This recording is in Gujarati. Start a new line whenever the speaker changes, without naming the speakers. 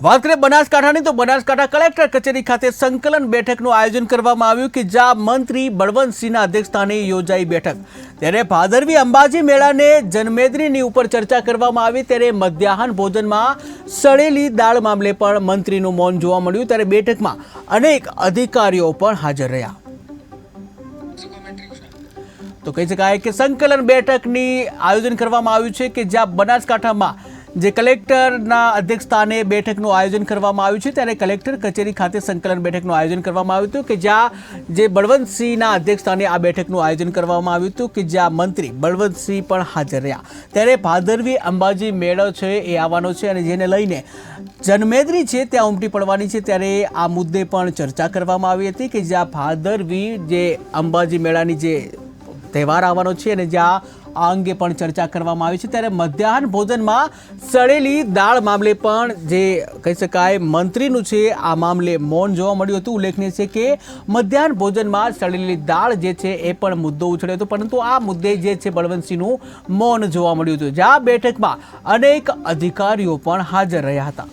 વાત કરીએ બનાસકાંઠાની, તો બનાસકાંઠા કલેક્ટર કચેરી ખાતે સંકલન બેઠકનું આયોજન કરવામાં આવ્યું કે જ્યાં મંત્રી બળવંતસિંહના અધ્યક્ષસ્થાને યોજાઈ બેઠક. ત્યારે ભાદરવી અંબાજી મેળાને જન્મેદરીની ઉપર ચર્ચા કરવામાં આવી, ત્યારે મધ્યાહન ભોજનમાં સળેલી દાળ મામલે પણ મંત્રીનું મૌન જોવા મળ્યું. ત્યારે બેઠકમાં અનેક અધિકારીઓ પણ હાજર રહ્યા. તો કહી શકાય કે સંકલન બેઠકની આયોજન કરવામાં આવ્યું છે કે જ્યાં બનાસકાંઠામાં જે કલેક્ટરના અધ્યક્ષસ્થાને બેઠકનું આયોજન કરવામાં આવ્યું છે, ત્યારે કલેક્ટર કચેરી ખાતે સંકલન બેઠકનું આયોજન કરવામાં આવ્યું હતું કે જ્યાં જે બળવંતસિંહના અધ્યક્ષસ્થાને આ બેઠકનું આયોજન કરવામાં આવ્યું હતું કે જ્યાં મંત્રી બળવંતસિંહ પણ હાજર રહ્યા. ત્યારે ભાદરવી અંબાજી મેળો છે એ આવવાનો છે અને જેને લઈને જન્મેદરી છે, ત્યાં ઉમટી પડવાની છે. ત્યારે આ મુદ્દે પણ ચર્ચા કરવામાં આવી હતી કે જ્યાં ભાદરવી જે અંબાજી મેળાની જે તહેવાર આવવાનો છે અને જ્યાં આ અંગે પણ ચર્ચા કરવામાં આવી છે. ત્યારે મધ્યાહન ભોજનમાં સડેલી દાળ મામલે પણ જે કહી શકાય મંત્રીનું છે, આ મામલે મૌન જોવા મળ્યું હતું. ઉલ્લેખનીય છે કે મધ્યાહન ભોજનમાં સડેલી દાળ જે છે એ પણ મુદ્દો ઉછળ્યો હતો. પરંતુ આ મુદ્દે જે છે બળવંતસિંહનું મૌન જોવા મળ્યું હતું. જ્યાં બેઠકમાં અનેક અધિકારીઓ પણ હાજર રહ્યા હતા.